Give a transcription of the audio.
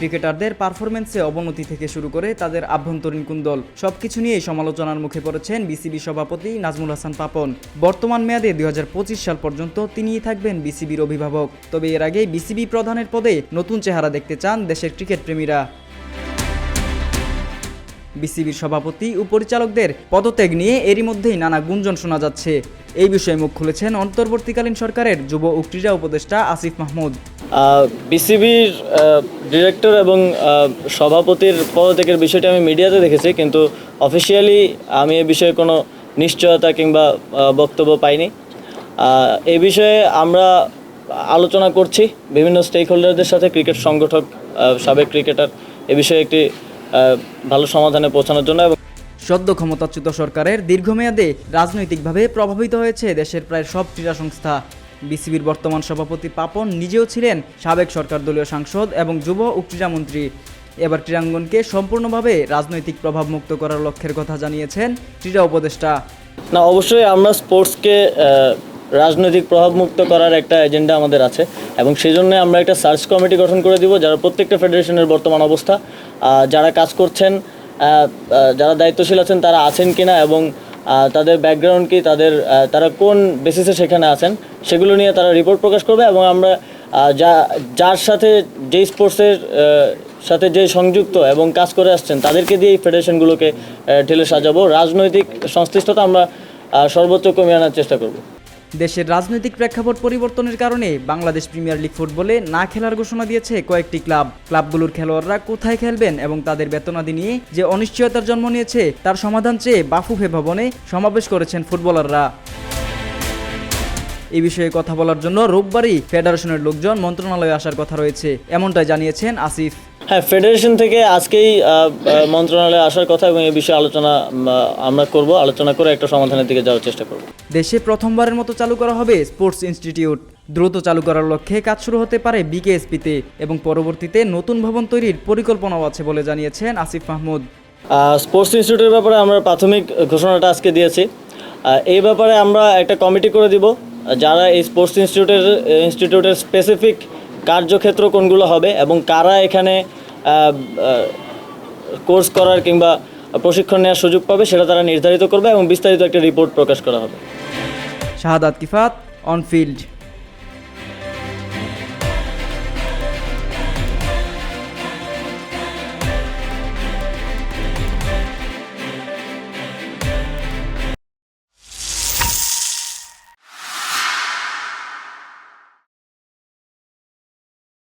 ক্রিকেটারদের পারফরমেন্সে অবনতি থেকে শুরু করে তাদের আভ্যন্তরীণ কুন্দল সবকিছু নিয়েই সমালোচনার মুখে পড়েছেন বিসিবি সভাপতি নাজমুল হাসান পাপন। বর্তমান মেয়াদে দুই হাজার পঁচিশ সাল পর্যন্ত তিনিই থাকবেন বিসিবির অভিভাবক। তবে এর আগে বিসিবি প্রধানের পদে নতুন চেহারা দেখতে চান দেশের ক্রিকেট প্রেমীরা। বিসিবির সভাপতি ও পরিচালকদের পদত্যাগ নিয়ে এরই মধ্যেই নানা গুঞ্জন শোনা যাচ্ছে। এই বিষয়ে মুখ খুলেছেন অন্তর্বর্তীকালীন সরকারের যুব ও ক্রীড়া উপদেষ্টা আসিফ মাহমুদ। বিসিবির ডিরেক্টর এবং সভাপতির পদত্যাগের বিষয়টি আমি মিডিয়াতে দেখেছি, কিন্তু অফিসিয়ালি আমি এ বিষয়ে কোনো নিশ্চয়তা কিংবা বক্তব্য পাইনি। এ বিষয়ে আমরা আলোচনা করছি বিভিন্ন স্টেক হোল্ডারদের সাথে ক্রিকেট সংগঠক সাবেক ক্রিকেটার এ বিষয়ে একটি ভালো সমাধানে পৌঁছানোর জন্য এবং সদ্য ক্ষমতাচ্যুত সরকারের দীর্ঘমেয়াদে রাজনৈতিকভাবে প্রভাবিত হয়েছে দেশের প্রায় সব ক্রীড়া সংস্থা। বিসিবির বর্তমান সভাপতি পাপন নিজেও ছিলেন সাবেক সরকার দলীয় সাংসদ এবং যুব ও ক্রীড়ামন্ত্রী এবার ক্রীড়াঙ্গনকে সম্পূর্ণভাবে রাজনৈতিক প্রভাবমুক্ত করার লক্ষ্যের কথা জানিয়েছেন ক্রীড়া উপদেষ্টা। না, অবশ্যই আমরা স্পোর্টসকে রাজনৈতিক প্রভাবমুক্ত করার একটা এজেন্ডা আমাদের আছে এবং সেই জন্য আমরা একটা সার্চ কমিটি গঠন করে দিব, যারা প্রত্যেকটা ফেডারেশনের বর্তমান অবস্থা। যারা কাজ করছেন যারা দায়িত্বশীল আছেন, তারা আছেন কিনা এবং তাদের ব্যাকগ্রাউন্ড কি, তাদের তারা কোন বেসিসে সেখানে আছেন, সেগুলো নিয়ে তারা রিপোর্ট প্রকাশ করবে এবং আমরা যা, যার সাথে যেই স্পোর্টসের সাথে যে সংযুক্ত এবং কাজ করে আসছেন, তাদেরকে দিয়ে এই ফেডারেশনগুলোকে ঠেলে সাজাবো। রাজনৈতিক সংশ্লিষ্টতা আমরা সর্বোচ্চ কমিয়ে আনার চেষ্টা করব। দেশের রাজনৈতিক প্রেক্ষাপট পরিবর্তনের কারণে বাংলাদেশ প্রিমিয়ার লিগ ফুটবলে না খেলার ঘোষণা দিয়েছে কয়েকটি ক্লাব। ক্লাবগুলোর খেলোয়াড়রা কোথায় খেলবেন এবং তাদের বেতনাদি নিয়ে যে অনিশ্চয়তার জন্ম নিয়েছে, তার সমাধান চেয়ে বাফুফে ভবনে সমাবেশ করেছেন ফুটবলাররা। এই বিষয়ে কথা বলার জন্য রোববারই ফেডারেশনের লোকজন মন্ত্রণালয়ে আসার কথা রয়েছে, এমনটাই জানিয়েছেন আসিফ। হ্যাঁ ফেডারেশন থেকে আজকেই মন্ত্রণালয়ে আসার কথা এবং এই বিষয়ে আলোচনা আমরা করব। আলোচনা করে একটা সমাধানের দিকে যাওয়ার চেষ্টা করব। দেশে প্রথমবারের মতো চালু করা হবে স্পোর্টস ইনস্টিটিউট। দ্রুত চালু করার লক্ষ্যে কাজ শুরু হতে পারে বিকেএসপিতে এবং পরবর্তীতে নতুন ভবন তৈরির পরিকল্পনাও আছে বলে জানিয়েছেন আসিফ মাহমুদ। স্পোর্টস ইনস্টিটিউটের ব্যাপারে আমরা প্রাথমিক ঘোষণাটা আজকে দিয়েছি। এই ব্যাপারে আমরা একটা কমিটি করে দিব যারা এই স্পোর্টস ইনস্টিটিউটের ইনস্টিটিউটের স্পেসিফিক কার্যক্ষেত্র কোনগুলো হবে এবং কারা এখানে কোর্স করার কিংবা প্রশিক্ষণ নেওয়ার সুযোগ পাবে, সেটা তারা নির্ধারিত করবে এবং বিস্তারিত একটা রিপোর্ট প্রকাশ করা হবে। শাহাদাত কিফাত অনফিল্ড